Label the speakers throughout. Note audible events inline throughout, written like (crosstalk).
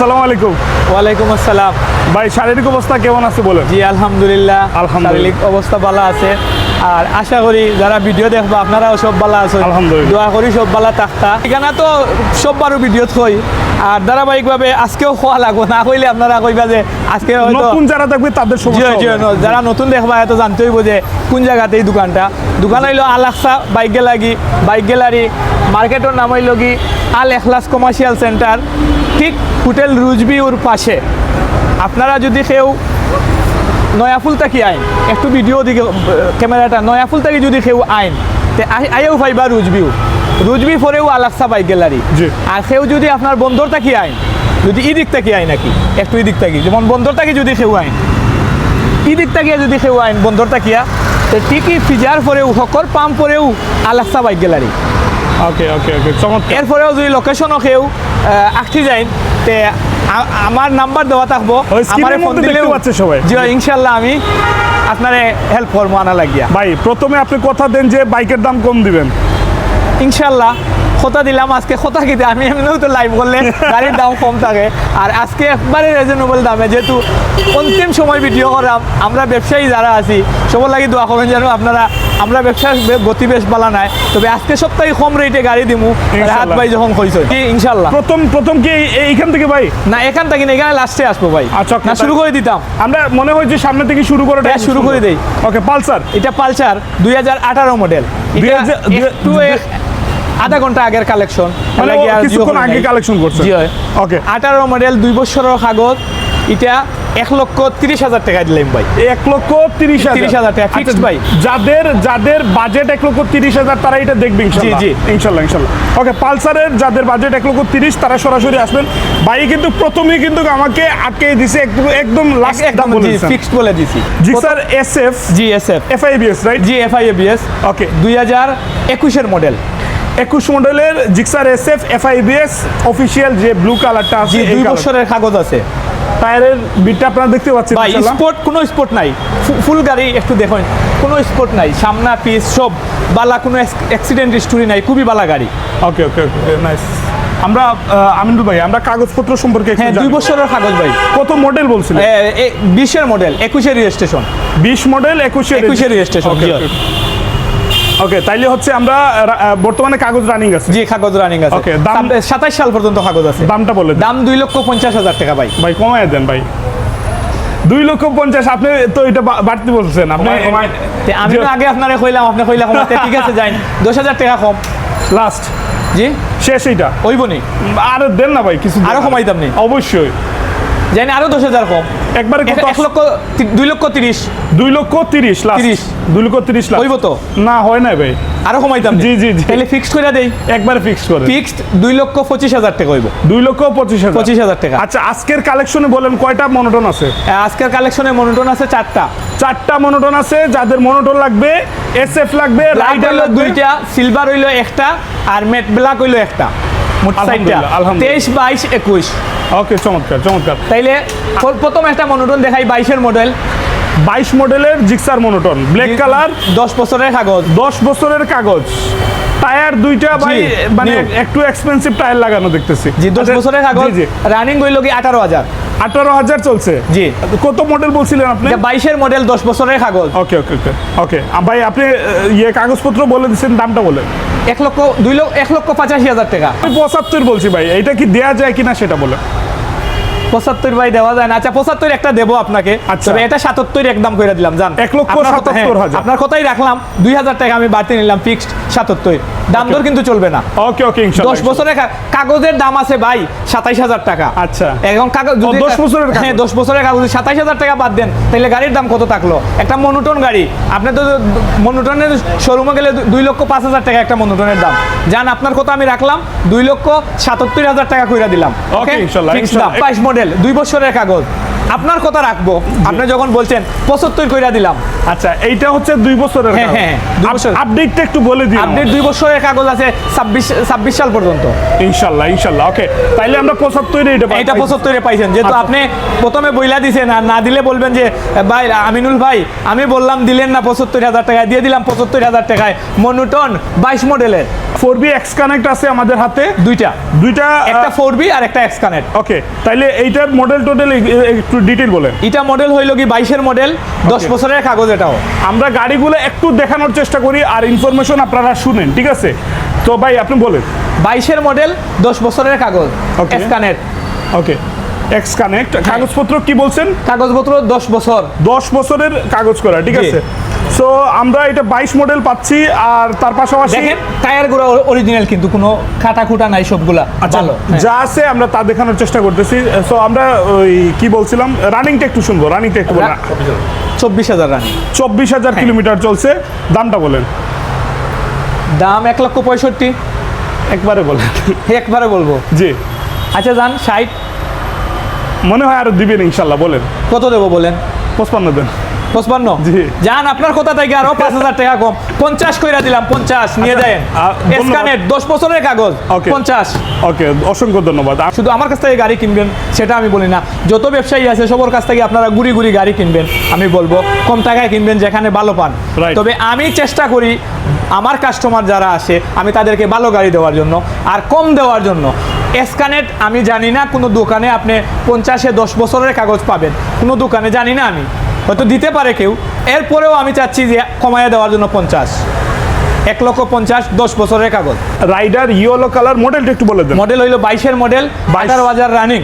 Speaker 1: আসসালামু আলাইকুম।
Speaker 2: ওয়ালাইকুম আসসালাম।
Speaker 1: ভাই শারীরিক অবস্থা কেমন আছে বলেন?
Speaker 2: জি আলহামদুলিল্লাহ।
Speaker 1: আলহামদুলিল্লাহ।
Speaker 2: অবস্থা ভালো আছে। আর আশা করি যারা ভিডিও দেখব আপনারাও সব ভালো আছেন।
Speaker 1: আলহামদুলিল্লাহ।
Speaker 2: দোয়া করি সব ভালো থাকতা। এখানে তো সববারও ভিডিও থই। আর ধারাবাহিকভাবে আজকেও খোয়া লাগবো না কইলে আপনারা কইবা যে আজকে হয়তো
Speaker 1: নতুন যারা থাকবে তাদের
Speaker 2: যারা নতুন দেখবা এত জানতে হইব যে কোন জায়গাতে এই দোকানটা। দোকান হইল Al Aqsa bike gallery bike gallery মার্কেটের নাম হইল কি? আল এখলাস কমার্শিয়াল সেন্টার ঠিক হোটেল রুজবিউর পাশে। আপনারা যদি কেউ নয়াফুল থাকি আইন একটু ভিডিও দিকে ক্যামেরাটা নয়াফুল থাকি যদি কেউ আইন তে আই- আইও পাইবা রুজবিউ। রুজবি পরেও আলাক্সা বাইক গ্যালারি। আর সেও যদি আপনার বন্দর থাকি আইন? যদি ই দিক থাকি আইন নাকি? একটু ই দিক থাকি যেমন বন্দর থাকি যদি সেও আইন? ই দিক তাকিয়া যদি কেউ আইন বন্দর তাকিয়া তে ঠিকই ফিজার পরেও সকল পাম্প পরেও আলাক্সা বাইক গ্যালারি।
Speaker 1: ওকে ওকে ওকে চমৎকার।
Speaker 2: এরপরেও যদি লোকেশনও কেউ আঁকতে যাইন তে আমার নাম্বার দেওয়া থাকব।
Speaker 1: screen
Speaker 2: ফোন দিলেও
Speaker 1: পাচ্ছে সবাই।
Speaker 2: জি ইনশাল্লাহ আমি আপনারে হেল্প করব আনা লাগিয়া।
Speaker 1: ভাই প্রথমে আপনি কথা দেন যে বাইকের দাম কম দিবেন।
Speaker 2: ইনশাল্লাহ কথা দিলাম আজকে কথা কিতে আমি এমনিও তো লাইভ করলে গাড়ির দাম কম থাকে। আর আজকে একবারে রিজনেবল দামে যেহেতু অন্তিম সময় ভিডিও করাম আমরা ব্যবসায়ী যারা আছি সবার লাগি দোয়া করবেন যেন আপনারা আমরা ব্যবসার গতি বেশ বালা নাই। তবে আজকে সপ্তাহে কম রেটে গাড়ি দিমু হাত
Speaker 1: ইনশাল্লাহ।
Speaker 2: ভাই যখন কইছ। ইনশাল্লাহ
Speaker 1: প্রথম প্রথম কি এই- এইখান থেকে ভাই?
Speaker 2: না এখান থেকে না এখানে লাস্টে আসব ভাই।
Speaker 1: আচ্ছা,
Speaker 2: না শুরু করে দিতাম।
Speaker 1: আমরা মনে হয় যে সামনে থেকে শুরু করে
Speaker 2: হ্যাঁ, শুরু করে দেই।
Speaker 1: ওকে পালসার।
Speaker 2: এটা পালসার দুই হাজার আঠারো মডেল
Speaker 1: দুই হাজার-
Speaker 2: আধা ঘণ্টা আগের কালেকশন
Speaker 1: মানে কিছুক্ষণ আগে কালেকশন করছে।
Speaker 2: জি
Speaker 1: ওকে
Speaker 2: আঠারো মডেল দুই বছরের কাগজ। এটা এক লক্ষ তিরিশ হাজার টাকা দিলাম ভাই।
Speaker 1: এক লক্ষ তিরিশ হাজার।
Speaker 2: 30,000 টাকা, fixed
Speaker 1: আচ্ছা,
Speaker 2: ভাই।
Speaker 1: যাদের যাদের বাজেট এক লক্ষ তিরিশ হাজার তারা এটা দেখবে ইনশাল্লাহ।
Speaker 2: জি।
Speaker 1: ইনশাল্লাহ ইনশাল্লাহ। ওকে পালসারের যাদের বাজেট এক লক্ষ তিরিশ তারা সরাসরি আসবেন। ভাই কিন্তু প্রথমেই কিন্তু আমাকে আটকে দিছে একদম লাস্ট দাম
Speaker 2: একদম
Speaker 1: বলে
Speaker 2: জি ফিক্সড বলে দিছি।
Speaker 1: জি sir S F
Speaker 2: G S F
Speaker 1: F I BS right
Speaker 2: G F I ABS
Speaker 1: okay
Speaker 2: দুই হাজার একুশের মডেল
Speaker 1: একুশ মডেলের Gixxer S F F I BS official যে ব্লু কালারটা আছে
Speaker 2: দুই বছরের কাগজ আছে।
Speaker 1: টায়ারের বিটটা আপনারা দেখতে পাচ্ছেন
Speaker 2: ভাই। স্পোর্ট কোনো স্পোর্ট নাই। ফুল গাড়ি একটু দেখুন। কোনো স্পোর্ট নাই। সামনা পিস সব। বালা কোনো অ্যাক্সিডেন্ট স্টোরি নাই। খুবই বালা গাড়ি।
Speaker 1: ওকে ওকে ওকে নাইস আমরা আমিনুল ভাই আমরা কাগজপত্র সম্পর্কে
Speaker 2: হ্যাঁ দুই। বছরের কাগজ ভাই।
Speaker 1: কত মডেল বলছিলেন?
Speaker 2: বিশের মডেল একুশের রেজিস্ট্রেশন
Speaker 1: বিশ মডেল একুশে
Speaker 2: একুশে registration, জি।
Speaker 1: ওকে তাইলে হচ্ছে আমরা বর্তমানে কাগজ রানিং আছে।
Speaker 2: জি কাগজ রানিং আছে।
Speaker 1: Okay, দাম-
Speaker 2: সাতাইশ সাল পর্যন্ত কাগজ আছে।
Speaker 1: দামটা বলে
Speaker 2: দাম দুই লক্ষ পঞ্চাশ হাজার টাকা ভাই।
Speaker 1: ভাই কমায় দেন ভাই। দুই লক্ষ পঞ্চাশ আপনি তো এটা বাড়তি বলছেন। আপনি
Speaker 2: আমি আগে আপনারে কইলাম আপনি কইলাম ঠিক আছে যাই। দশ হাজার টাকা কম।
Speaker 1: লাস্ট
Speaker 2: জি?
Speaker 1: শেষ এইটা।
Speaker 2: ওইব নি
Speaker 1: আরও দেন না ভাই কিছু।
Speaker 2: আরও কমাইতাম নি।
Speaker 1: অবশ্যই।
Speaker 2: জানি আরও দশ হাজার কম।
Speaker 1: একবারে
Speaker 2: এক
Speaker 1: কত?
Speaker 2: এক লক্ষ তি- দুই লক্ষ তিরিশ।
Speaker 1: দুই লক্ষ তিরিশ লাস্ট
Speaker 2: 30
Speaker 1: দুই লক্ষ তিরিশ লাখ
Speaker 2: হইব তো?
Speaker 1: না হয় না ভাই।
Speaker 2: আরও কমাইতাম।
Speaker 1: জি, জি, জি।
Speaker 2: তাহলে ফিক্সড করে দেই।
Speaker 1: একবারে ফিক্স করে।
Speaker 2: ফিক্সড দুই লক্ষ পঁচিশ হাজার টাকা হইব।
Speaker 1: দুই লক্ষ পঁচিশ হাজার।
Speaker 2: পঁচিশ হাজার টাকা।
Speaker 1: আচ্ছা আজকের কালেকশনে বলেন কয়টা মনোটন আছে?
Speaker 2: আজকের কালেকশনে মনোটন আছে চারটা।
Speaker 1: চারটা মনোটন আছে যাদের মনোটন লাগবে এস এফ লাগবে রাইডার
Speaker 2: হইল
Speaker 1: লাগবে।
Speaker 2: দুইটা সিলভার হইল একটা আর ম্যাট ব্ল্যাক হইল একটা। মোট
Speaker 1: আলহামদুলিল্লাহ।
Speaker 2: তেইশ বাইশ একুশ।
Speaker 1: ওকে চমৎকার চমৎকার।
Speaker 2: তাইলে প্রথম একটা মনোটন দেখাই বাইশের মডেল
Speaker 1: বাইশ মডেলের জিক্সার মনোটন ব্ল্যাক কালার
Speaker 2: দশ বছরের কাগজ।
Speaker 1: দশ বছরের কাগজ। টায়ার দুইটা ভাই মানে একটু এক্সপেন্সিভ টায়ার লাগানো দেখতেছি।
Speaker 2: জি দশ
Speaker 1: আচ্ছা,
Speaker 2: বছরের কাগজ রানিং হইল কি আঠারো হাজার।
Speaker 1: আঠারো হাজার চলছে?
Speaker 2: জি।
Speaker 1: কত মডেল বলছিলেন আপনি?
Speaker 2: বাইশের মডেল দশ বছরের কাগজ।
Speaker 1: ওকে ওকে ওকে ওকে ভাই আপনি ইয়ে কাগজপত্র বলে দিচ্ছেন দামটা বলেন।
Speaker 2: এক লক্ষ দুই লক্ষ এক লক্ষ পঁচাশি হাজার টাকা।
Speaker 1: আমি পঁচাত্তর বলছি ভাই এটা কি দেয়া যায় কিনা সেটা বলো
Speaker 2: পঁচাত্তর ভাই দেওয়া যায় না। আচ্ছা পঁচাত্তর একটা দেবো আপনাকে।
Speaker 1: আচ্ছা।
Speaker 2: এটা সাতাত্তর একদম করে দিলাম জান।
Speaker 1: এক লক্ষ সাতাত্তর হাজার।
Speaker 2: আপনার কথাই রাখলাম। দুই হাজার টাকা আমি বাড়তি নিলাম ফিক্সড সাতাত্তর। দাম দর কিন্তু চলবে না।
Speaker 1: ওকে ওকে ইনশাআল্লাহ
Speaker 2: দশ বছরের কাগজের দাম আছে ভাই সাতাইশ হাজার টাকা।
Speaker 1: আচ্ছা।
Speaker 2: এখন কাগজ যদি
Speaker 1: 10 বছরের
Speaker 2: হ্যাঁ দশ বছরের কাগজ সাতাইশ হাজার টাকা বাদ দেন তাহলে গাড়ির দাম কত থাকল? একটা মনোটন গাড়ি। আপনি তো মনোটনের শোরুমে গেলে দু- দুই লক্ষ পাঁচ হাজার টাকা একটা মনোটনের দাম। যান আপনার কথা আমি রাখলাম? দুই লক্ষ সাতাত্তর হাজার টাকা কইরা দিলাম।
Speaker 1: ওকে।
Speaker 2: বাইশ মডেল দুই বছরের কাগজ। আপনার কথা রাখব। আপনি যখন বলছেন পঁচাত্তর কইরা দিলাম।
Speaker 1: আচ্ছা এইটা হচ্ছে দুই বছরের
Speaker 2: হ্যাঁ, হ্যাঁ, দুই বছর।
Speaker 1: আপডেটটা একটু বলে দিন
Speaker 2: আপডেট দুই বছরের কাগজ আছে ছাব্বিশ ছাব্বিশ সাল পর্যন্ত।
Speaker 1: ইনশাল্লাহ ইনশাল্লাহ ওকে তাইলে আমরা পঁচাত্তর এটা
Speaker 2: এটা পঁচাত্তরে পাইছেন। যেহেতু
Speaker 1: আচ্ছা।
Speaker 2: আপনি প্রথমে বইলা দিছেন আর না দিলে বলবেন যে ভাই আমিনুল ভাই আমি বললাম দিলেন না পঁচাত্তর হাজার টাকা দিয়ে দিলাম পঁচাত্তর হাজার টাকায়। মনুটন বাইশ মডেলের।
Speaker 1: ফোর বি এক্স কানেক্ট আছে আমাদের হাতে।
Speaker 2: দুইটা।
Speaker 1: দুইটা
Speaker 2: একটা ফোর বি আর একটা এক্স কানেক্ট
Speaker 1: ওকে তাইলে এইটার মডেল টোটাল একটু ডিটেল বলেন।
Speaker 2: এটা মডেল হইল কি বাইশের মডেল দশ. বছরের কাগজ এটাও।
Speaker 1: আমরা গাড়িগুলো একটু দেখানোর চেষ্টা করি আর ইনফরমেশন আপনারা শুনেন ঠিক আছে? তো ভাই আপনি বলেন।
Speaker 2: বাইশের মডেল দশ বছরের কাগজ. X connect
Speaker 1: okay X connect কাগজপত্র কি বলছেন?
Speaker 2: কাগজপত্র দশ বছর।
Speaker 1: দশ বছরের কাগজ করা ঠিক আছে? সো আমরা এটা বাইশ মডেল পাচ্ছি আর তার পাশাপাশি
Speaker 2: দেখেন টায়ারগুলো অরিজিনাল কিন্তু কোনো খাটা খুটা নাই সবগুলা।
Speaker 1: আচ্ছা
Speaker 2: ভালো হ্যাঁ।
Speaker 1: যা আছে আমরা তা দেখানোর চেষ্টা করতেছি। সো আমরা ওই কি বলছিলাম? রানিংটা একটু শুনব রানিংটা একটু বলেন
Speaker 2: চব্বিশ হাজার রানি
Speaker 1: চব্বিশ হাজার
Speaker 2: হ্যাঁ।
Speaker 1: কিলোমিটার চলছে। দামটা বলেন।
Speaker 2: দাম এক লক্ষ পঁয়ষট্টি।
Speaker 1: একবারে বলেন।
Speaker 2: একবারে বলব।
Speaker 1: জি।
Speaker 2: আচ্ছা যান ষাট।
Speaker 1: মনে হয় আরও দিবেন ইনশাল্লাহ বলেন।
Speaker 2: কত দেবো বলেন?
Speaker 1: পঁচপান্ন দেন।
Speaker 2: পঁচপান্ন?
Speaker 1: জি।
Speaker 2: যান আপনার কথা থেকে আরও পাঁচ হাজার টাকা কম। পঞ্চাশ কইরা দিলাম পঞ্চাশ নিয়ে
Speaker 1: আচ্ছা,
Speaker 2: যান
Speaker 1: আ,
Speaker 2: দশ বছরের কাগজ. পঞ্চাশ।
Speaker 1: ওকে অসংখ্য ধন্যবাদ।
Speaker 2: শুধু আমার কাছ থেকে গাড়ি কিনবেন সেটা আমি বলি না। যত ব্যবসায়ী আছে সবার কাছ থেকে আপনারা গুড়ি গুড়ি গাড়ি কিনবেন। আমি বলব কম টাকায় কিনবেন যেখানে ভালো পান। তবে আমি চেষ্টা করি আমার কাস্টমার যারা আসে আমি তাদেরকে ভালো গাড়ি দেওয়ার জন্য আর কম দেওয়ার জন্য। এসকানেট আমি জানি না কোনো দোকানে আপনি পঞ্চাশে দশ বছরের কাগজ পাবেন। কোনো দোকানে জানি না আমি। হয়তো দিতে পারে কেউ। এরপরেও আমি চাচ্ছি যে কমাইয়া দেওয়ার জন্য পঞ্চাশ। এক লক্ষ পঞ্চাশ দশ বছরের কাগজ।
Speaker 1: রাইডার ইয়েলো কালার মডেলটা একটু বলে দেন।
Speaker 2: মডেল হইল বাইশের মডেল আঠারো হাজার রানিং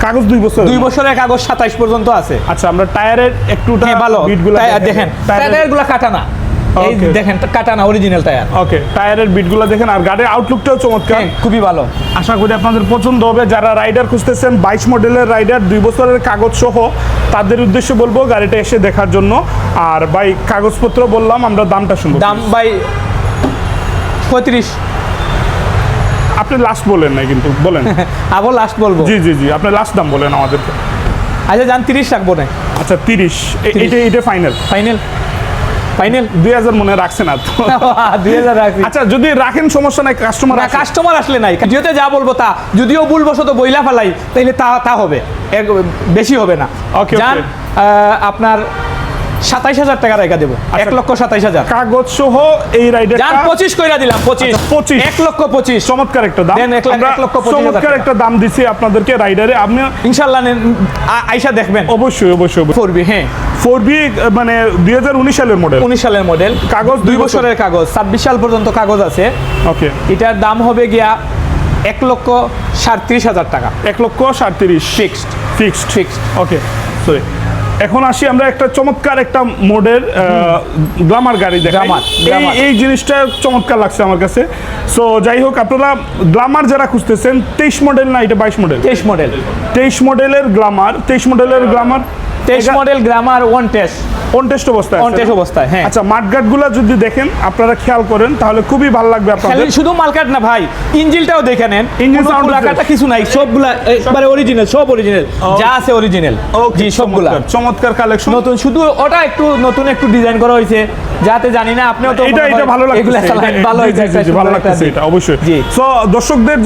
Speaker 1: কাগজ দুই বছর
Speaker 2: দুই বছরের কাগজ সাতাইশ পর্যন্ত আছে।
Speaker 1: আচ্ছা আমরা টায়ারের একটু
Speaker 2: হ্যাঁ ভালো। দেখেন। টায়ারগুলা কাটা না। এই দেখেন কাটা না অরিজিনাল টায়ার
Speaker 1: ওকে টায়ারের বিটগুলো দেখেন আর গাড়ির আউটলুকটাও চমৎকার।
Speaker 2: হ্যাঁ, খুবই ভালো।
Speaker 1: আশা করি আপনাদের পছন্দ হবে। যারা রাইডার খুঁজতেছেন বাইশ মডেলের রাইডার দুই বছরের কাগজ সহ তাদের উদ্দেশ্যে বলব গাড়িটা এসে দেখার জন্য। আর ভাই কাগজপত্র বললাম আমরা দামটা শুনব।
Speaker 2: দাম বাই পঁয়ত্রিশ।
Speaker 1: আপনি লাস্ট বলেন না কিন্তু বলেন। (laughs)
Speaker 2: আবার লাস্ট বলব।
Speaker 1: জি জি জি আপনি লাস্ট দাম বলেন আমাদেরকে।
Speaker 2: আচ্ছা যান তিরিশ রাখব না।
Speaker 1: আচ্ছা তিরিশ।
Speaker 2: 30
Speaker 1: এটা এটা ফাইনাল
Speaker 2: ফাইনাল ফাইনাল
Speaker 1: দুই হাজার মনে রাখছেন না তো। (laughs)
Speaker 2: দুই হাজার রাখি
Speaker 1: আচ্ছা যদি রাখেন সমস্যা নাই কাস্টমার
Speaker 2: না কাস্টমার আসলে নাই। যেতে যা বলব তা যদিও ভুলবশত বইলা ফেলাই তাইলে তা তা হবে। বেশি হবে না।
Speaker 1: ওকে
Speaker 2: আহ, আপনার সাতাইশ হাজার টাকা রেখা দেবো। এক লক্ষ সাতাইশ হাজার।
Speaker 1: কাগজ সহ এই রাইডার
Speaker 2: পঁচিশ কইরা দিলাম পঁচিশ।
Speaker 1: আচ্ছা, 25
Speaker 2: এক লক্ষ পঁচিশ।
Speaker 1: চমৎকার একটা দাম।
Speaker 2: এক লক্ষ
Speaker 1: চমৎকার একটা দাম দিছি আপনাদেরকে রাইডারে। আপনি
Speaker 2: ইনশাল্লাহ আইসা দেখবেন।
Speaker 1: অবশ্যই অবশ্যই
Speaker 2: করবি হ্যাঁ।
Speaker 1: ফোর বি মানে দুই হাজার উনিশ সালের মডেল
Speaker 2: উনিশ সালের মডেল
Speaker 1: কাগজ দুই
Speaker 2: বছরের কাগজ ছাব্বিশ সাল পর্যন্ত কাগজ আছে।
Speaker 1: ওকে।
Speaker 2: এটার দাম হবে গিয়া এক লক্ষ সাঁত্রিশ হাজার টাকা।
Speaker 1: এক লক্ষ সাতত্রিশ
Speaker 2: fixed
Speaker 1: fixed
Speaker 2: fixed
Speaker 1: okay sorry এখন আসি আমরা একটা চমৎকার একটা মোডের গ্লামার গাড়ি দেখাই।
Speaker 2: Glamour,
Speaker 1: এই জিনিসটা চমৎকার লাগছে আমার কাছে। সো যাই হোক আপনারা গ্লামার যারা খুঁজতেছেন তেইশ মডেল না এটা বাইশ মডেল
Speaker 2: তেইশ মডেল
Speaker 1: তেইশ মডেলের গ্লামার তেইশ মডেলের গ্লামার
Speaker 2: তেইশ model glamour one test
Speaker 1: on test অবস্থায়
Speaker 2: অন টেস্ট অবস্থায় হ্যাঁ।
Speaker 1: আচ্ছা মাঠঘাটগুলা যদি দেখেন আপনারা খেয়াল করেন তাহলে খুবই ভালো লাগবে আপনাদের।
Speaker 2: শুধু মালকাট না ভাই ইঞ্জিলটাও দেখে নেন।
Speaker 1: sound
Speaker 2: লাগাটা কিছু নাই সবগুলা একবারে অরিজিনাল সব অরিজিনাল যা আছে অরিজিনাল জি সবগুলা।
Speaker 1: চমৎকার, কালেকশন
Speaker 2: নতুন শুধু ওটা একটু নতুন একটু ডিজাইন করা হয়েছে। যাতে জানি না আপনিও তো
Speaker 1: এটা এটা ভালো লাগছে
Speaker 2: ভালো একটা
Speaker 1: ভালো
Speaker 2: দিক।
Speaker 1: এটা অবশ্যই। সো দর্শকদের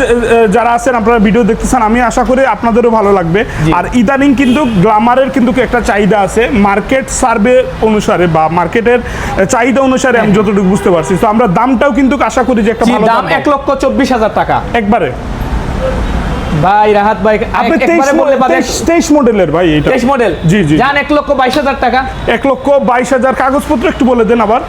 Speaker 1: যারা আছেন আপনারা ভিডিও দেখতেছেন আমি আশা করি আপনাদেরও ভালো লাগবে। আর ইদানিং কিন্তু গ্লামারের কিন্তু একটা চাহিদা আছে। মার্কেট সার্ভে অনুসারে বা মার্কেটের চাহিদা অনুসারে আমি যতটুকু বুঝতে পারছি। তো আমরা দামটাও কিন্তু আশা করি যে একটা ভালো
Speaker 2: দাম
Speaker 1: দাম
Speaker 2: এক লক্ষ চব্বিশ হাজার টাকা।
Speaker 1: একবারে।
Speaker 2: ভাই রাহাত ভাই
Speaker 1: আপনি
Speaker 2: এক-
Speaker 1: তেইশ
Speaker 2: একবারে বললে বাদে
Speaker 1: তেইশ মডেলের ভাই এটা।
Speaker 2: তেইশ মডেল?
Speaker 1: জি, জি।
Speaker 2: যান এক লক্ষ বাইশ হাজার টাকা।
Speaker 1: এক লক্ষ বাইশ হাজার। কাগজপত্র একটু বলে দেন আবার।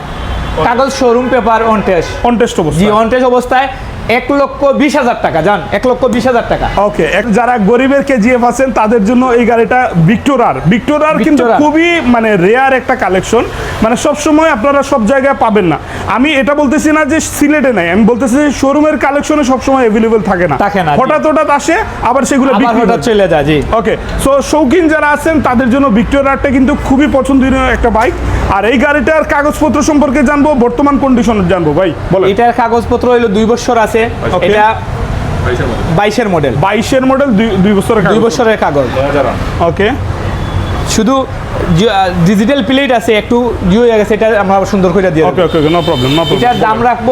Speaker 2: কাগজ showroom paper on test
Speaker 1: on test
Speaker 2: G on test অবস্থায়। এক লক্ষ বিশ হাজার টাকা যান এক লক্ষ বিশ হাজার টাকা।
Speaker 1: ওকে যারা গরিবের কেজিএফ আছেন তাদের জন্য এই গাড়িটা ভিক্টোরার। ভিক্টোরার কিন্তু খুবই মানে রেয়ার একটা কালেকশন মানে সব সময় আপনারা সব জায়গায় পাবেন না। আমি এটা বলতেছি না যে সিলেটে নাই আমি বলতেছি যে শোরুমের কালেকশনে সবসময় অ্যাভেলেবেল থাকে না।
Speaker 2: থাকে না,
Speaker 1: হঠাৎ হঠাৎ আসে আবার সেগুলো
Speaker 2: হঠাৎ চলে যায় জি।
Speaker 1: ওকে সো শৌখিন যারা আছেন তাদের জন্য ভিক্টোরিয়ারটা কিন্তু খুবই পছন্দনীয় একটা বাইক আর এই গাড়িটার কাগজপত্র সম্পর্কে জানব বর্তমান কন্ডিশন জানব ভাই বলেন।
Speaker 2: এটার কাগজপত্র হইল দুই বছর আছে
Speaker 1: Okay.
Speaker 2: এটা বাইশের মডেল।
Speaker 1: বাইশের মডেল। দুই বছরের
Speaker 2: দুই বছরের কাগজ।
Speaker 1: ওকে।
Speaker 2: শুধু ডিজিটাল প্লেট আছে একটু ইয়ে হয়ে গেছে এটা আমরা সুন্দর করে দিয়ে
Speaker 1: okay okay no problem no problem
Speaker 2: এটার দাম রাখব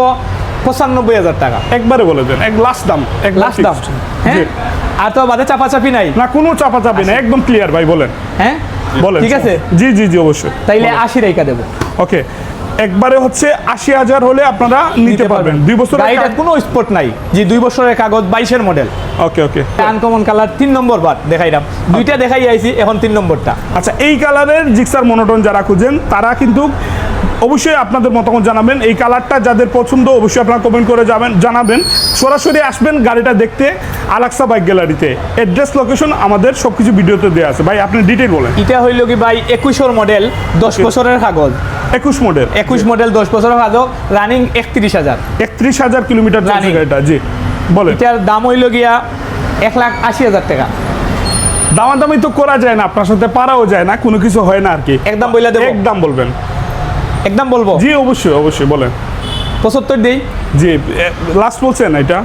Speaker 2: পঁচানব্বই হাজার টাকা।
Speaker 1: একবারে বলে দেন এক লাস্ট দাম এক
Speaker 2: লাস্ট দাম। হ্যাঁ? আর তো বাদে চাপাচাপি নাই?
Speaker 1: না কোনো চাপা চাপি না একদম ক্লিয়ার ভাই বলেন।
Speaker 2: হ্যাঁ?
Speaker 1: বলেন।
Speaker 2: ঠিক আছে?
Speaker 1: জি জি জি অবশ্যই।
Speaker 2: তাইলে আশি রেখা দেবো।
Speaker 1: ওকে। একবারে হচ্ছে আশি হাজার হলে আপনারা নিতে পারবেন। দুই বছর
Speaker 2: গাড়িটার কোনো স্পট নাই যে দুই বছরের কাগজ বাইশের model
Speaker 1: okay okay
Speaker 2: uncommon colour তিন নম্বর বার দেখাইলাম। দুইটা দেখাই আইছি এখন তিন নম্বরটা।
Speaker 1: আচ্ছা এই কালারের জিক্সার মনোটন যারা খুঁজেন তারা কিন্তু অবশ্যই আপনাদের মতামত জানাবেন। এই কালারটা যাদের পছন্দ অবশ্যই আপনারা কমেন্ট করে যাবেন জানাবেন। সরাসরি আসবেন গাড়িটা দেখতে আলাক্সা বাইক গ্যালারিতে। অ্যাড্রেস লোকেশন আমাদের সব কিছু ভিডিওতে দেওয়া আছে। ভাই আপনি ডিটেল বলেন।
Speaker 2: এটা হইল কি ভাই একুশর মডেল দশ বছরের কাগজ।
Speaker 1: একুশ মডেল
Speaker 2: একুশ মডেল দশ বছরের কাগজ রানিং একত্রিশ হাজার।
Speaker 1: একত্রিশ হাজার কিলোমিটার
Speaker 2: Running.
Speaker 1: গাড়িটা জি। বলেন।
Speaker 2: এটার দাম হইল গিয়া এক লাখ আশি হাজার টাকা।
Speaker 1: দামাদামি তো করা যায় না আপনার সাথে পারাও যায় না কোনো কিছু হয় না আর কি।
Speaker 2: একদম দেবো।
Speaker 1: একদম বলবেন।
Speaker 2: একদম বলব?
Speaker 1: জি অবশ্যই অবশ্যই বলেন।
Speaker 2: পঁচাত্তর দিই।
Speaker 1: জি লাস্ট বলছেন এটা?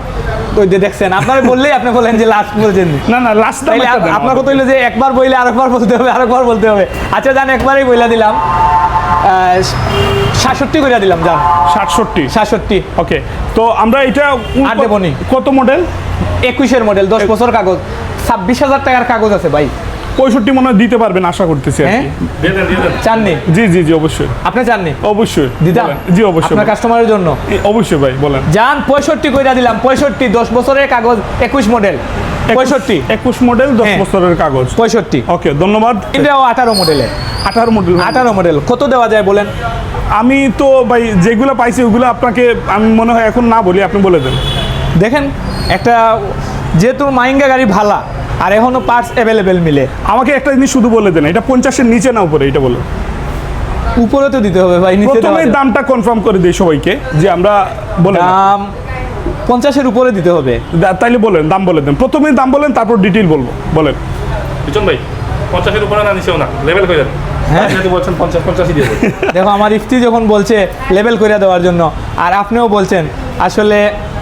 Speaker 2: ওই যে দেখছেন আপনারা বললেই আপনি বলেন যে লাস্ট বলছেন।
Speaker 1: না না লাস্ট
Speaker 2: তাইলে আপ- আপনার কথা হইল যে একবার বইলে আরেকবার বলতে হবে আরেকবার বলতে হবে। আচ্ছা জান একবারই বইলা দিলাম। সাতষট্টি করে দিলাম যান।
Speaker 1: ষাটষট্টি
Speaker 2: সাতষট্টি।
Speaker 1: ওকে তো আমরা এটা
Speaker 2: আর দেবনি।
Speaker 1: কত মডেল
Speaker 2: একুশের মডেল দশ বছর কাগজ। ছাব্বিশ হাজার টাকার কাগজ আছে ভাই।
Speaker 1: পঁয়ষট্টি মনে হয় দিতে পারবেন আশা করতেছি আর
Speaker 2: হ্যাঁ? চাননি?
Speaker 1: জি জি জি অবশ্যই।
Speaker 2: আপনি চাননি?
Speaker 1: অবশ্যই বলেন। জি অবশ্যই
Speaker 2: আপনার কাস্টমারের জন্য?
Speaker 1: অবশ্যই ভাই বলেন।
Speaker 2: যান পঁয়ষট্টি কইরা দিলাম পঁয়ষট্টি দশ বছরের কাগজ একুশ মডেল পঁয়ষট্টি।
Speaker 1: একুশ মডেল দশ
Speaker 2: হ্যাঁ।
Speaker 1: বছরের কাগজ।
Speaker 2: পঁয়ষট্টি।
Speaker 1: ওকে ধন্যবাদ।
Speaker 2: এটাও আঠারো মডেলে
Speaker 1: আঠারো মডেল
Speaker 2: আঠারো মডেল কত দেওয়া যায় বলেন?
Speaker 1: আমি তো ভাই যেগুলো পাইছি ওগুলো আপনাকে আমি মনে হয় এখন না বলি আপনি বলে দেন।
Speaker 2: দেখেন একটা যেহেতু মাইঙ্গা গাড়ি ভালা আর এখনও পার্টস অ্যাভেলেবেল মিলে।
Speaker 1: আমাকে একটা জিনিস শুধু বলে দেন এটা পঞ্চাশের নিচে না উপরে এটা বলে
Speaker 2: উপরে তো দিতে হবে ভাই নিচে
Speaker 1: প্রথমে দামটা কনফার্ম করে দিই সবাইকে যে আমরা বলে
Speaker 2: দাম পঞ্চাশের উপরে দিতে হবে।
Speaker 1: তাইলে বলেন দাম বলে দেন। প্রথমে দাম বলেন তারপর ডিটেইল বলব বলেন।
Speaker 3: পিছন ভাই পঞ্চাশের উপরে না নিচেও না লেভেল করে দেন।
Speaker 2: হ্যাঁ। দেখো আমার ইফতি যখন বলছে লেভেল করে দেওয়ার জন্য আর আপনিও বলছেন আসলে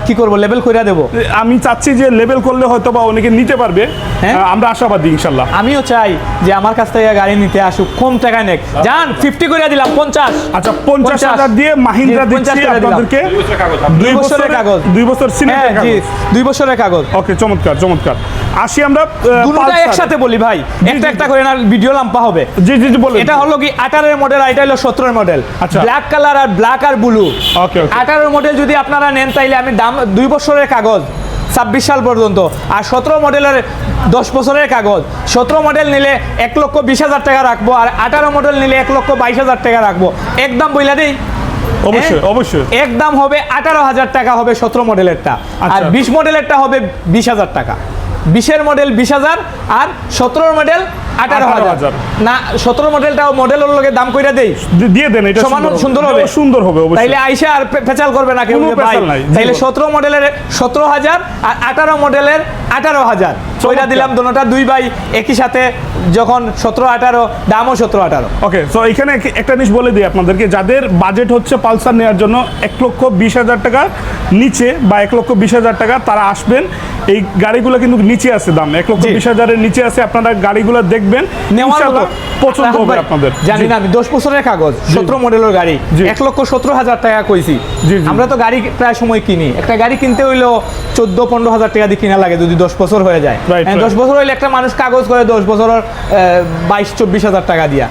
Speaker 2: কি করব? লেভেল করে দেবো?
Speaker 1: আমি চাচ্ছি যে লেভেল করলে হয়তো বা অনেকে নিতে পারবে।
Speaker 2: হ্যাঁ।
Speaker 1: আমরা আশাবাদী ইনশাল্লাহ।
Speaker 2: আমিও চাই যে আমার কাছ থেকে গাড়ি নিতে আসুক কম টাকায় নেক। যান ফিফটি করে দিলাম পঞ্চাশ।
Speaker 1: আচ্ছা পঞ্চাশ। হাজার দিয়ে মাহিন্দ্রা দিচ্ছি আপনাদেরকে।
Speaker 3: দুই বছরের কাগজ
Speaker 2: দুই
Speaker 1: বছর
Speaker 2: হ্যাঁ জি দুই বছরের কাগজ।
Speaker 1: ওকে চমৎকার চমৎকার। আসি আমরা
Speaker 2: দুটোটা একসাথে বলি ভাই। একটা একটা করে না ভিডিও লাম্পা হবে।
Speaker 1: জি জি জি বলেন।
Speaker 2: এটা হলো কি আঠারোর মডেল আর এটা হলো সতেরোর মডেল
Speaker 1: আচ্ছা।
Speaker 2: ব্ল্যাক কালার আর ব্ল্যাক আর ব্লু
Speaker 1: ওকে ওকে।
Speaker 2: আঠারোর মডেল যদি আপনারা নেন তাইলে আমি দাম দুই বছরের কাগজ ছাব্বিশ সাল পর্যন্ত। আর সতেরো মডেলের দশ বছরের কাগজ। সতেরো মডেল নিলে এক লক্ষ বিশ হাজার টাকা রাখব আর আঠারো মডেল নিলে এক লক্ষ বাইশ হাজার টাকা রাখব। একদম বইলা দেই?
Speaker 1: অবশ্যই
Speaker 2: হ্যাঁ?
Speaker 1: অবশ্যই।
Speaker 2: একদম হবে আঠারো হাজার টাকা হবে সতেরো মডেলেরটা। আর
Speaker 1: আচ্ছা।
Speaker 2: বিশ মডেলেরটা হবে বিশ হাজার টাকা। বিশের মডেল বিশ হাজার আর সতেরোর মডেল আঠারো হাজার। না সতেরো মডেলটাও মডেলের লোকে দাম কইরা দেই।
Speaker 1: দিয়ে দেন এটা
Speaker 2: সমান সুন্দর হবে।
Speaker 1: সুন্দর হবে। অবশ্যই।
Speaker 2: তাইলে আইসা আর পেঁচাল করবে না কেউ তাইলে সতেরো মডেলের সতেরো হাজার আর আঠারো মডেলের আঠারো হাজার। দিলাম দোনোটা দুই ভাই একই সাথে যখন সতেরো আঠারো দামও সতেরো আঠারো।
Speaker 1: ওকে সো এখানে একটা জিনিস বলে দিই আপনাদেরকে যাদের বাজেট হচ্ছে পালসার নেওয়ার জন্য এক লক্ষ বিশ হাজার টাকা নিচে বা এক লক্ষ বিশ হাজার টাকা তারা আসবেন। এই গাড়িগুলো কিন্তু নিচে আছে দাম। এক লক্ষ বিশ হাজারের নিচে আছে আপনারা গাড়িগুলো দেখবেন ইনশাআল্লাহ পছন্দ হবে আপনাদের।
Speaker 2: জানি না আমি দশ বছরের কাগজ সতেরো মডেলের গাড়ি
Speaker 1: জি।
Speaker 2: এক লক্ষ সতেরো হাজার টাকা কইছি। আমরা তো গাড়ি প্রায় সময় কিনি। একটা গাড়ি কিনতে হইলেও চোদ্দ পনেরো হাজার টাকা দিয়ে কিনা লাগে যদি দশ বছর হয়ে যায়।
Speaker 1: Right,
Speaker 2: হ্যাঁ,
Speaker 1: right.
Speaker 2: দশ বছর হইলে একটা মানুষ কাগজ করে দশ বছরের বাইশ চব্বিশ হাজার টাকা দিয়া।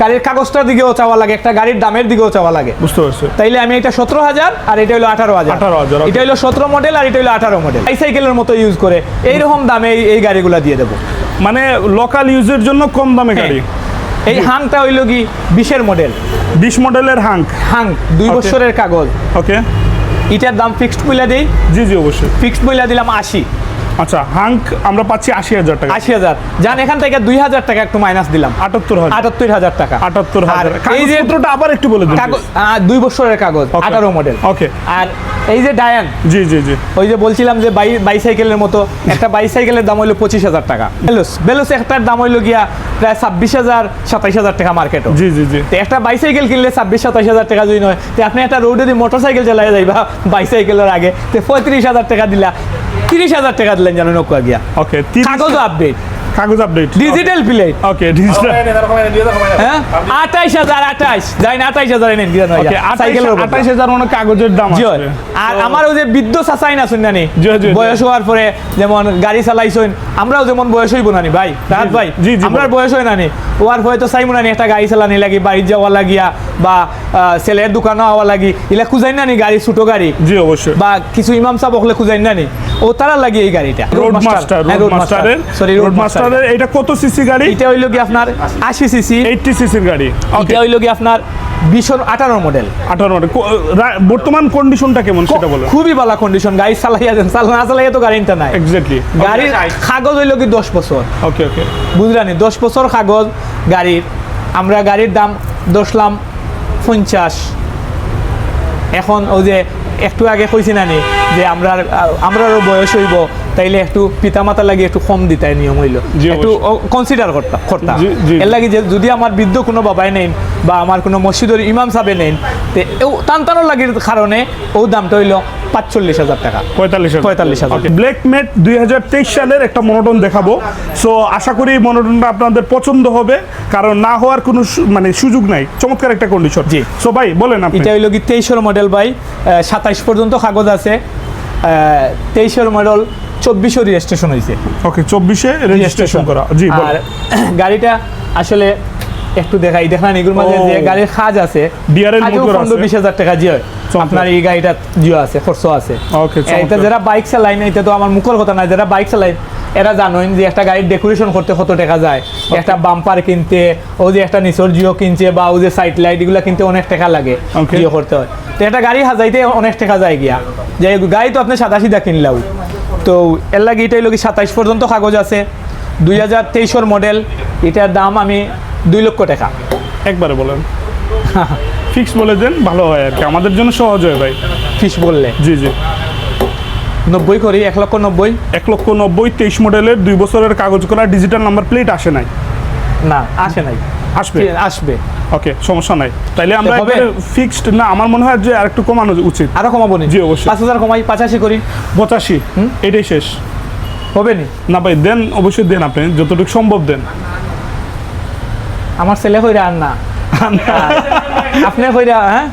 Speaker 2: গাড়ির কাগজটার দিকেও চাওয়া লাগে একটা গাড়ির দামের দিকেও চাওয়া লাগে।
Speaker 1: বুঝতে পারছি।
Speaker 2: তাইলে আমি এটা সতেরো হাজার আর এটা হলো আঠারো হাজার।
Speaker 1: 18,000, okay.
Speaker 2: এটা হলো সতেরো মডেল আর এটা হলো আঠারো মডেল সাইকেলের মতো ইউজ করে এইরকম দামে এই- এই গাড়িগুলো দিয়ে দেবো।
Speaker 1: মানে লোকাল ইউজের জন্য কম দামে গাড়ি।
Speaker 2: এই হাংটা হইল কি বিশের মডেল
Speaker 1: বিশ মডেলের হাং।
Speaker 2: হাং দুই বছরের কাগজ।
Speaker 1: ওকে
Speaker 2: এটার দাম ফিক্সড বইলা দেই?
Speaker 1: জি জি অবশ্যই।
Speaker 2: ফিক্সড বইলা দিলাম আশি।
Speaker 1: আচ্ছা হাঙ্ক আমরা পাচ্ছি আশি হাজার টাকা।
Speaker 2: আশি হাজার। যান এখান থেকে দুই হাজার টাকা একটু মাইনাস দিলাম।
Speaker 1: আটাত্তর হাজার।
Speaker 2: আটাত্তর হাজার টাকা।
Speaker 1: আটাত্তর হাজার।
Speaker 2: এই যে
Speaker 1: আবার একটু বলে দিন
Speaker 2: দুই বছরের কাগজ আঠারো মডেল
Speaker 1: Okay.
Speaker 2: আর এই যে ডায়ান
Speaker 1: জি জি জি।
Speaker 2: ওই যে বলছিলাম যে বাই বাইসাইকেলের মতো একটা বাইসাইকেলের দাম হইল পঁচিশ হাজার টাকা। বেলুস বেলুস একটার দাম হইল গিয়া প্রায় ছাব্বিশ হাজার সাতাইশ হাজার টাকা মার্কেটও
Speaker 1: জি জি জি।
Speaker 2: তো একটা বাইসাইকেল কিনলে ছাব্বিশ সাতাইশ হাজার টাকা যদি নয় তো আপনি একটা রোডে দিয়ে মোটর সাইকেল চালাই যাইবা বাইসাইকেলের আগে তো পঁয়ত্রিশ হাজার টাকা দিলা। তিরিশ হাজার টাকা দিলেন জানো নৌকা গিয়া।
Speaker 1: ওকে
Speaker 2: কাগজ আপডেট
Speaker 1: কাগজ update
Speaker 2: digital plate
Speaker 1: okay digital
Speaker 2: হ্যাঁ? আঠাইশ হাজার আঠাইশ। যাই না আঠাইশ হাজার এনে গিয়া
Speaker 1: ওকে
Speaker 2: সাইকেলের উপর।
Speaker 1: আঠাইশ হাজার মানে কাগজের দাম
Speaker 2: জি
Speaker 1: আছে।
Speaker 2: আর আমার ওই যে বিদ্যুৎ চাচাই না। নি
Speaker 1: জি।
Speaker 2: বয়স হওয়ার পরে যেমন গাড়ি চালাইছেন আমরাও যেমন বয়স হইব নানি ভাই রাহাত ভাই
Speaker 1: জি, জি,
Speaker 2: আমরার বয়স হয় নানি। ওয়ার পরে তো চাইব নানি একটা গাড়ি চালানি লাগি বাড়ির যাওয়া লাগিয়া বা ছেলের দোকানে হওয়া লাগি এলা খুঁজাই নানি গাড়ি ছোট গাড়ি।
Speaker 1: জি অবশ্যই।
Speaker 2: বা কিছু ইমাম সাহেব হলে খুঁজাই নানি। ও তারা লাগি এই গাড়িটা।
Speaker 1: রোড মাস্টার রোড মাস্টারের
Speaker 2: সরি
Speaker 1: রোড মাস্টারের এটা কত সিসি গাড়ি?
Speaker 2: এটা হইল কি আপনার আশি সিসি
Speaker 1: এইটটি সিসির গাড়ি।
Speaker 2: এটা হইল কি আপনার বিশর আঠারো মডেল
Speaker 1: আঠারো মডেল বর্তমান কন্ডিশনটা কেমন সেটা বলো।
Speaker 2: খুবই ভালো কন্ডিশন গাড়ি চালাইয়া দেন। চালা না চালাইয়া তো গাড়িটা নাই।
Speaker 1: এক্স্যাক্টলি
Speaker 2: গাড়ির কাগজ হইল কি দশ বছর?
Speaker 1: ওকে ওকে
Speaker 2: বুঝলানি দশ বছর কাগজ গাড়ির। আমরা গাড়ির দাম দশলাম পঞ্চাশ। এখন ওই যে একটু আগে কইছি নানি যে আমরা আমরারও বয়স হইব তাইলে একটু পিতা পিতামাতা লাগি একটু কম দিতাই নিয়ম হইল। একটু কনসিডার করতাম করতাম। এর লাগি যে যদি আমার বৃদ্ধ কোনো বাবাই নেন বা আমার কোনো মসজিদের ইমাম সাহেব নেন তে ও টান টানোর লাগির কারণে ও দামটা হইল পাঁচচল্লিশ হাজার টাকা।
Speaker 1: পঁয়তাল্লিশ
Speaker 2: পঁয়তাল্লিশ হাজার।
Speaker 1: ব্ল্যাক মেট দুই হাজার তেইশ সালের একটা মনোটন দেখাবো। সো আশা করি এই মনোটনটা আপনাদের পছন্দ হবে কারণ না হওয়ার কোনো মানে সুযোগ নাই। চমৎকার একটা কন্ডিশন
Speaker 2: জি।
Speaker 1: সো ভাই বলেন আপনি।
Speaker 2: এটা হইল কি তেইশের মডেল ভাই? সাতাইশ পর্যন্ত কাগজ আছে। তেইশের মডেল চব্বিশও রেজিস্ট্রেশন হয়েছে
Speaker 1: ওকে চব্বিশে রেজিস্ট্রেশন করা। জি
Speaker 2: আর (clears throat) গাড়িটা আসলে একটু দেখাই। দেখলাম এগুলোর মাঝে যে গাড়ির খাজ আছে খাজেও
Speaker 1: motor আছে।
Speaker 2: বিশ হাজার টাকা জিও
Speaker 1: চমৎকার।
Speaker 2: আপনার এই গাড়িটা জিও আছে খরচ আছে।
Speaker 1: চমৎকার।
Speaker 2: এটা যারা বাইক চালায় না এটা তো আমার মুখের কথা না যারা বাইক চালায় এরা জানেন যে একটা গাড়ির ডেকোরেশন করতে কত টাকা যায়। একটা বাম্পার কিনতে ও যে একটা নিচর জিও কিনছে বা ও যে সাইড লাইট এগুলো কিনতে অনেক টাকা লাগে. জিও করতে হয়। তো একটা গাড়ি হাজাইতে অনেক টাকা যায় গিয়া। যে গাড়ি তো আপনি সাতাশি দা কিনলাও তো এর লাগে এটাই লোক সাতাইশ পর্যন্ত কাগজ আছে। দুই হাজার তেইশের মডেল এটার দাম আমি দুই লক্ষ টাকা।
Speaker 1: একবারে বলেন। ফিক্স বলে দেন ভালো হয় আর কি। আমাদের জন্য সহজ হয় ভাই।
Speaker 2: ফিক্স বললে?
Speaker 1: জি জি।
Speaker 2: নব্বই করি এক লক্ষ নব্বই?
Speaker 1: এক লক্ষ নব্বই তেইশ মডেলের দুই বছরের কাগজ করা ডিজিটাল নাম্বার প্লেট আসে নাই।
Speaker 2: না আসে নাই।
Speaker 1: আসবে?
Speaker 2: আসবে।
Speaker 1: ওকে সমস্যা নাই। তাইলে আমরা? ফিক্সড না আমার মনে হয় যে আরেকটু কমানো উচিত।
Speaker 2: আরও কমাবো
Speaker 1: জি, অবশ্যই।
Speaker 2: পাঁচ হাজার কমাই পাঁচাশি করি।
Speaker 1: পঁচাশি এটাই শেষ।
Speaker 2: হবে না
Speaker 1: ভাই দেন অবশ্যই দেন আপনি যতটুকু সম্ভব দেন।
Speaker 2: আমার ছেলে কইরা আর না। আপনি কইরা হ্যাঁ?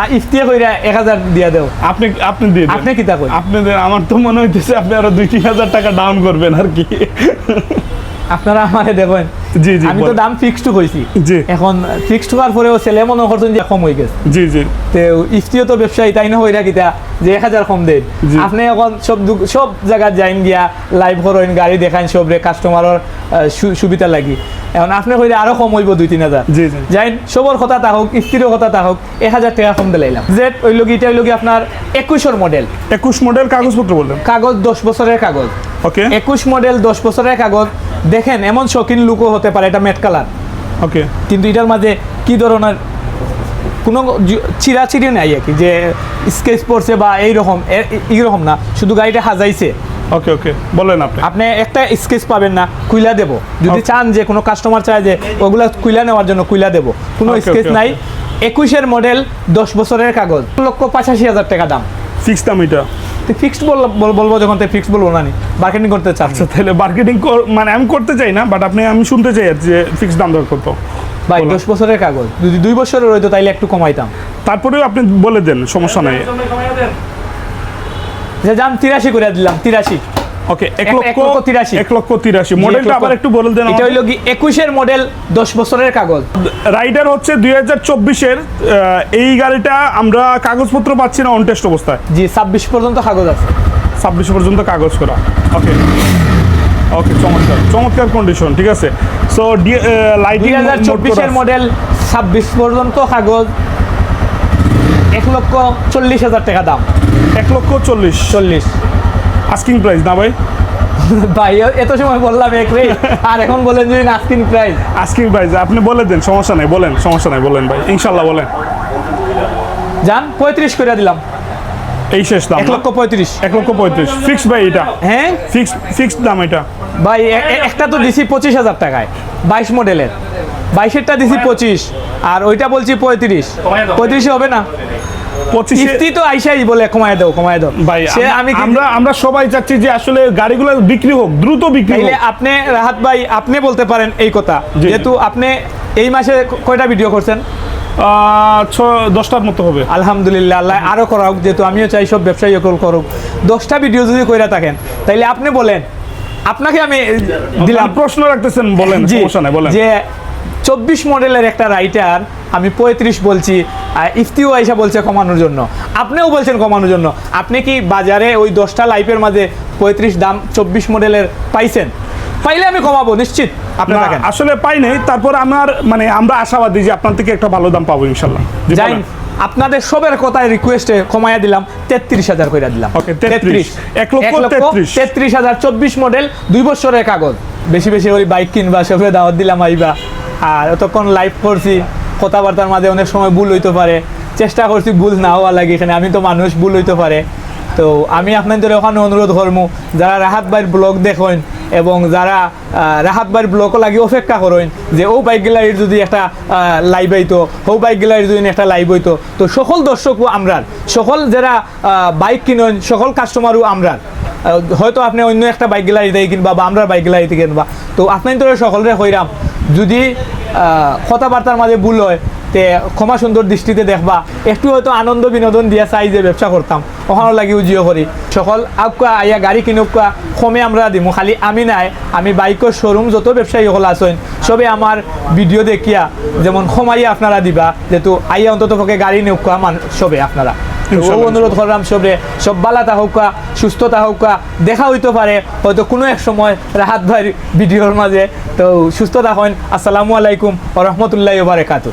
Speaker 2: আর ইফতিয়ে কইরা এক হাজার দিয়া দেও।
Speaker 1: আপনি আপনি দিয়ে
Speaker 2: আপনি কিতা কই
Speaker 1: আপনি আমার তো মনে হইতেছে আপনি আরও দুই তিন হাজার টাকা ডাউন করবেন আর কি।
Speaker 2: আপনারা আমারে দেখেন
Speaker 1: জি জি
Speaker 2: আমি তো দাম ফিক্সড কইছি।
Speaker 1: জি।
Speaker 2: এখন ফিক্সড হওয়ার পরেও ছেলে মনে করছেন যে কম হয়ে গেছে।
Speaker 1: জি জি।
Speaker 2: তো ইফতিও তো ব্যবসায়ী তাই না হইরা কিতা? যে এক হাজার কম দেন। আপনি এখন সব সব জায়গা যাইন গিয়া লাইভ করেন গাড়ি দেখান সব রে কাস্টমারের সুবিধা লাগি। এখন আপনি কইলে আরও কম হইব দুই তিন হাজার।
Speaker 1: জি, জি।
Speaker 2: যাইন সবর কথা তা হোক ইফতিরও কথা তা হোক এক হাজার টাকা কম দিলাইলাম জেড ওইল কি এটা হইল কি আপনার একুশর মডেল
Speaker 1: একুশ মডেল কাগজপত্র বললেন?
Speaker 2: কাগজ দশ বছরের কাগজ।
Speaker 1: ওকে
Speaker 2: একুশ মডেল দশ বছরের কাগজ। দেখেন এমন শৌখিন লুকও হতে পারে এটা মেট কালার
Speaker 1: ওকে
Speaker 2: কিন্তু এটার মাঝে কি ধরনের কোনো চিরাচিরি নাই আর কি যে স্কেচ পড়ছে বা এইরকম এইরকম না শুধু গাড়িটা সাজাইছে।
Speaker 1: ওকে ওকে বলেন আপনি।
Speaker 2: আপনি একটা স্কেচ পাবেন না কুইলা দেব। যদি চান যে কোনো কাস্টমার চায় যে ওগুলা কুইলা নেওয়ার জন্য কুইলা দেব। কোনো স্কেচ নাই। একুশের মডেল দশ বছরের কাগজ লক্ষ পঁচাশি হাজার টাকা দাম।
Speaker 1: ফিক্স দাম এটা।
Speaker 2: ফিক্সড বলব যখন ফিক্সড বলব না নি মার্কেটিং করতে চাচ্ছ
Speaker 1: তাহলে মার্কেটিং মানে আমি করতে চাই না বাট আপনি আমি শুনতে চাই আর যে ফিক্সড দাম দর করতো
Speaker 2: ভাই। দশ বছরের কাগজ। যদি দুই বছরের হইতো তাইলে একটু কমাইতাম।
Speaker 1: তারপরেও আপনি বলে দেন সমস্যা নাই।
Speaker 2: যে দাম তিরাশি করে দিলাম তিরাশি।
Speaker 1: ওকে এক
Speaker 2: এক-
Speaker 1: লক্ষ
Speaker 2: এক লক্ষ তিরাশি।
Speaker 1: এক লক্ষ তিরাশি। মডেলটা আবার একটু বলে দেন
Speaker 2: এটা হইল কি একুশের মডেল দশ বছরের কাগজ।
Speaker 1: রাইডার হচ্ছে দুই হাজার চব্বিশের এই গাড়িটা আমরা কাগজপত্র পাচ্ছি না অনটেস্ট অবস্থায়।
Speaker 2: জি ছাব্বিশ পর্যন্ত কাগজ আছে।
Speaker 1: ছাব্বিশ পর্যন্ত কাগজ করা। ওকে ওকে চমৎকার। চমৎকার কন্ডিশন ঠিক আছে? সো লাইটিং
Speaker 2: দুই হাজার চব্বিশের মডেল ছাব্বিশ পর্যন্ত কাগজ। এক লক্ষ চল্লিশ হাজার টাকা দাম।
Speaker 1: এক লক্ষ চল্লিশ।
Speaker 2: চল্লিশ।
Speaker 1: আস্কিং প্রাইস না ভাই?
Speaker 2: ভাই এত সময় বললাম এক রে। আর এখন বলেন যদি আস্কিং প্রাইস
Speaker 1: আস্কিং প্রাইস আপনি বলে দেন সমস্যা নাই বলেন সমস্যা নাই বলেন ভাই ইনশাল্লাহ বলেন।
Speaker 2: যান পঁয়ত্রিশ করে দিলাম।
Speaker 1: এই শেষ দাম
Speaker 2: এক লক্ষ পঁয়ত্রিশ।
Speaker 1: এক লক্ষ পঁয়ত্রিশ ফিক্স ভাই এটা।
Speaker 2: হ্যাঁ?
Speaker 1: ফিক্স ফিক্সড দাম এটা।
Speaker 2: ভাই একটা তো দিছি পঁচিশ হাজার টাকায় বাইশ মডেলের। বাইশেরটা দিছি পঁচিশ আর ওইটা বলছি পঁয়ত্রিশ। পঁয়ত্রিশে হবে না? তো আইসাই বলে কমায় দাও কমায় দাও।
Speaker 1: ভাই
Speaker 2: সে
Speaker 1: আমি আমরা আমরা সবাই চাচ্ছি যে আসলে গাড়িগুলো বিক্রি হোক দ্রুত বিক্রি হোক।
Speaker 2: আপনি রাহাত ভাই আপনি বলতে পারেন এই কথা যেহেতু আপনি এই মাসে কয়টা ভিডিও করছেন?
Speaker 1: দশটার মতো হবে।
Speaker 2: আলহামদুলিল্লাহ আল্লাহ আরও করা হোক যেহেতু আমিও চাই সব ব্যবসায়ী সকল করুক। দশটা ভিডিও যদি কইরা থাকেন তাইলে আপনি বলেন। আপনাকে আমি দিলাম।
Speaker 1: প্রশ্ন রাখতেছেন বলেন
Speaker 2: জি,
Speaker 1: সমস্যা নাই বলেন।
Speaker 2: যে চব্বিশ মডেলের একটা রাইটার আমি পঁয়ত্রিশ বলছি ইফতিও আইসা বলছে কমানোর জন্য। আপনিও বলছেন কমানোর জন্য। আপনি কি বাজারে ওই দশটা লাইফের মাঝে পঁয়ত্রিশ দাম চব্বিশ মডেলের পাইছেন? পাইলে আমি কমাবো নিশ্চিত। আপনি
Speaker 1: আসলে পাই নাই তারপর আমার মানে আমরা আশাবাদী যে আপনার থেকে একটা ভালো দাম পাবো ইনশাল্লাহ।
Speaker 2: যাই আপনাদের সবের কথায় রিকোয়েস্টে কমাইয়া দিলাম তেত্রিশ হাজার করে দিলাম।
Speaker 1: Okay, 33 এক লক্ষ
Speaker 2: তেত্রিশ। হাজার চব্বিশ মডেল দুই বছরের কাগজ। বেশি বেশি ওই বাইক কিনবা সবে দাওয়াত দিলাম আইবা। আর এতক্ষণ লাইভ করছি, কথাবার্তার মাঝে অনেক সময় ভুল হইতে পারে। চেষ্টা করছি ভুল না হওয়া লাগে এখানে, আমি তো মানুষ, ভুল হইতে পারে। তো আমি আপনাদের ওখানে অনুরোধ করব যারা রাহাত ভাইয়ের ব্লগ দেখেন এবং যারা রাহাত ভাইয়ের ব্লগও লাগি অপেক্ষা করেন, যে ও বাইক গ্যালারির যদি একটা লাইভ হইতো, ও বাইক গ্যালারির যদি একটা লাইভ হইতো, তো সকল দর্শকও আমরার, সকল যারা বাইক কিনেন, সকল কাস্টমারও আমরার। হয়তো আপনি অন্য একটা বাইক গ্যালারিতে কিনবা বা আমরা বাইক গ্যালারিতে কিনবা। তো আপনি তো সকলরে হইরাম যদি কথাবার্তার মাঝে ভুল হয়, তে ক্ষমা সুন্দর দৃষ্টিতে দেখবা। একটু হয়তো আনন্দ বিনোদন দিয়া চাই যে ব্যবসা করতাম। ওখানে লাগি উজিও করি সকল আবকা আইয়া গাড়ি কিনুকা কমে আমরা দিমু। খালি আমি নাই, আমি বাইকের শোরুম যত ব্যবসায়ী হল আছেন সবে আমার ভিডিও দেখিয়া যেমন কমাইয়া আপনারা দিবা যেহেতু আইয়া অন্তত পক্ষে গাড়ি নেউকা মান সবে আপনারা। ও অনুরোধ করলাম সবরে সব বালাতা হোকা সুস্থতা হোকা দেখা হইতে পারে হয়তো কোনো এক সময় রাহাত ভাইয়ের ভিডিওর মাঝে। তো সুস্থতা হন আসসালামু আলাইকুম ও রহমতুল্লাহ বারেকাতু